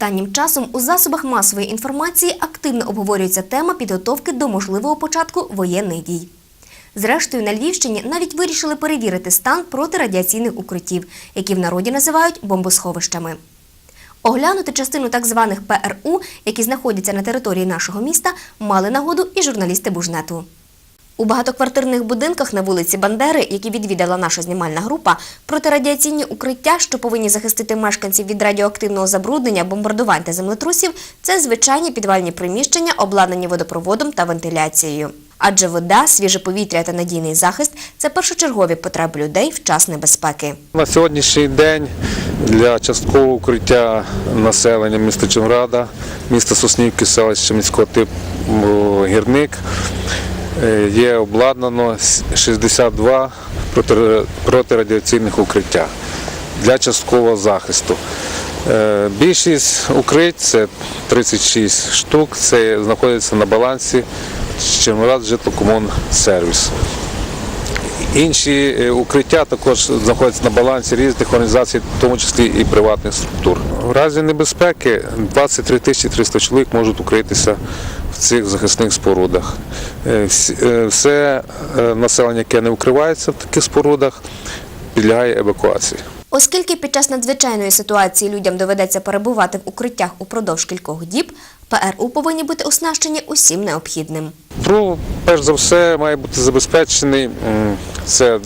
Останнім часом у засобах масової інформації активно обговорюється тема підготовки до можливого початку воєнних дій. Зрештою, на Львівщині навіть вирішили перевірити стан протирадіаційних укриттів, які в народі називають бомбосховищами. Оглянути частину так званих ПРУ, які знаходяться на території нашого міста, мали нагоду і журналісти Бужнету. У багатоквартирних будинках на вулиці Бандери, які відвідала наша знімальна група, протирадіаційні укриття, що повинні захистити мешканців від радіоактивного забруднення, бомбардувань та землетрусів, це звичайні підвальні приміщення, обладнані водопроводом та вентиляцією. Адже вода, свіже повітря та надійний захист це першочергові потреби людей в час небезпеки. На сьогоднішній день для часткового укриття населення міста Чонграда, міста Соснівки, селища міського типу Гірник є обладнано 62 протирадіаційних укриття для часткового захисту. Е, Більшість укриття, це 36 штук, це знаходиться на балансі Червоноград житлокомунсервіс. Інші е, укриття також знаходяться на балансі різних організацій, в тому числі і приватних структур. В разі небезпеки 23 тисячі 300 чоловік можуть укритися в цих захисних спорудах. Е, е, Все е, населення, яке не укривається в таких спорудах, підлягає евакуації. Оскільки під час надзвичайної ситуації людям доведеться перебувати в укриттях упродовж кількох діб, ПРУ повинні бути оснащені усім необхідним. ПРУ, перш за все, має бути забезпечений це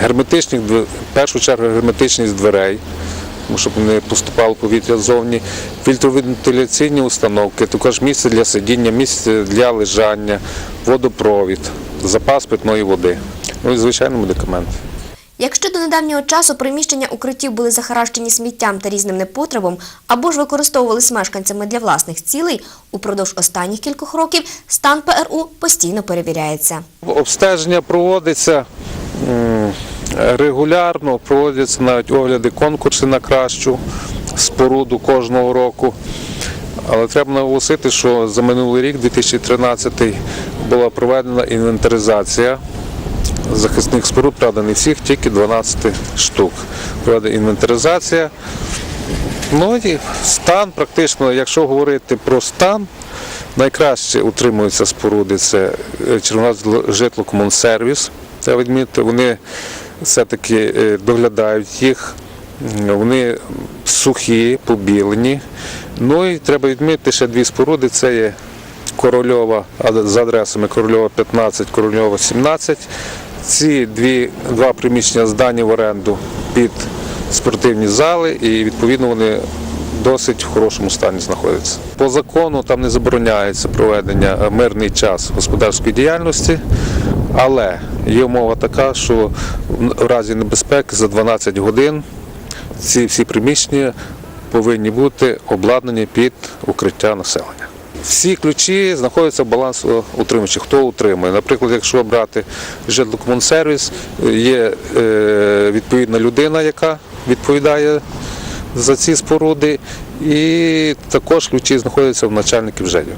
герметичних, в першу чергу герметичність дверей, тому щоб не поступало повітря ззовні, фільтровентиляційні установки, також місце для сидіння, місце для лежання, водопровід, запас питної води. Ну і звичайно медикаменти. Якщо до недавнього часу приміщення укриттів були захаращені сміттям та різним непотребом, або ж використовувались мешканцями для власних цілей, упродовж останніх кількох років стан ПРУ постійно перевіряється. Обстеження проводиться регулярно, проводяться навіть огляди конкурси на кращу споруду кожного року. Але треба наголосити, що за минулий рік, 2013, була проведена інвентаризація захисних споруд, правда, не всіх, тільки 12 штук. Проведена інвентаризація. Ну і стан практично, якщо говорити про стан, найкраще утримуються споруди це е, Червоноград житлокомунсервіс. Треба відмітити, вони все-таки е, доглядають їх, вони сухі, побілені. Ну і треба відмітити ще дві споруди. Це є Корольова ад- з адресами Корольова 15, Корольова 17. Ці дві, два приміщення здані в оренду під спортивні зали і відповідно вони досить в хорошому стані знаходяться. По закону там не забороняється проведення е, мирний час господарської діяльності, але є умова така, що в разі небезпеки за 12 годин ці всі приміщення повинні бути обладнані під укриття населення. Всі ключі знаходяться в балансоутримувачі. Хто утримує? Наприклад, якщо брати житлокомунсервіс, є е, відповідна людина, яка відповідає за ці споруди, і також ключі знаходяться в начальників ЖЕДів.